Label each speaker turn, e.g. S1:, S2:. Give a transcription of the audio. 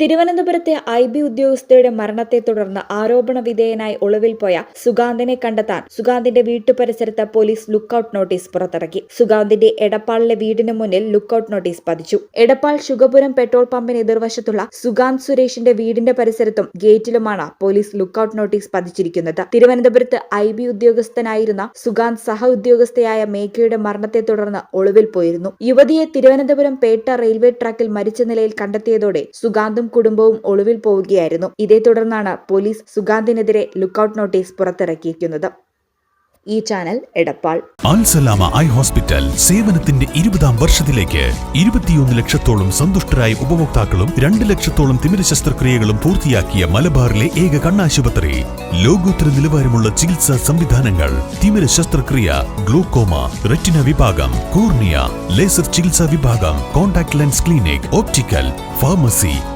S1: തിരുവനന്തപുരത്തെ I B ഉദ്യോഗസ്ഥയുടെ മരണത്തെ തുടർന്ന് ആരോപണ വിധേയനായി ഒളിവിൽ പോയ സുഗാന്തിനെ കണ്ടെത്താൻ സുഗാന്തിന്റെ വീട്ടുപരിസരത്ത് പോലീസ് ലുക്കൌട്ട് നോട്ടീസ് പുറത്തിറക്കി. സുഗാന്തിന്റെ എടപ്പാളിലെ വീടിന് മുന്നിൽ ലുക്കൌട്ട് നോട്ടീസ് പതിച്ചു. എടപ്പാൾ ശുഗപുരം പെട്രോൾ പമ്പിന് എതിർവശത്തുള്ള സുഗാന്ത് സുരേഷിന്റെ വീടിന്റെ പരിസരത്തും ഗേറ്റിലുമാണ് പോലീസ് ലുക്കൌട്ട് നോട്ടീസ് പതിച്ചിരിക്കുന്നത്. തിരുവനന്തപുരത്ത് ഐ ബി ഉദ്യോഗസ്ഥനായിരുന്ന സുഗാന്ത് സഹ ഉദ്യോഗസ്ഥയായ മേഘയുടെ മരണത്തെ തുടർന്ന് ഒളിവിൽ പോയിരുന്നു. യുവതിയെ തിരുവനന്തപുരം പേട്ട റെയിൽവേ ട്രാക്കിൽ മരിച്ച നിലയിൽ കണ്ടെത്തിയതോടെ സുഗാന്തും കുടുംബവും ഒളിവിൽ പോവുകയായിരുന്നു. ഇതേ തുടർന്നാണ് പോലീസ് സുഗാന്തിനെതിരെ ലുക്കൌട്ട് നോട്ടീസ് പുറത്തിറക്കിയിരിക്കുന്നത്. ഈ channel Edappal.
S2: Al Salama eye hospital സേവനത്തിന്റെ ഇരുപതാം വർഷത്തിലേക്ക് ഇരുപത്തിയൊന്ന് ലക്ഷത്തോളം സന്തുഷ്ടരായ ഉപഭോക്താക്കളും രണ്ട് ലക്ഷത്തോളം തിമിര ശസ്ത്രക്രിയകളും പൂർത്തിയാക്കിയ മലബാറിലെ ഏക കണ്ണാശുപത്രി. ലോകോത്തര നിലവാരമുള്ള ചികിത്സാ സംവിധാനങ്ങൾ തിമിര ശസ്ത്രക്രിയ ഗ്ലൂക്കോമ റെറ്റിന വിഭാഗം കോർണിയ ലേസർ ചികിത്സാ വിഭാഗം contact lens clinic optical pharmacy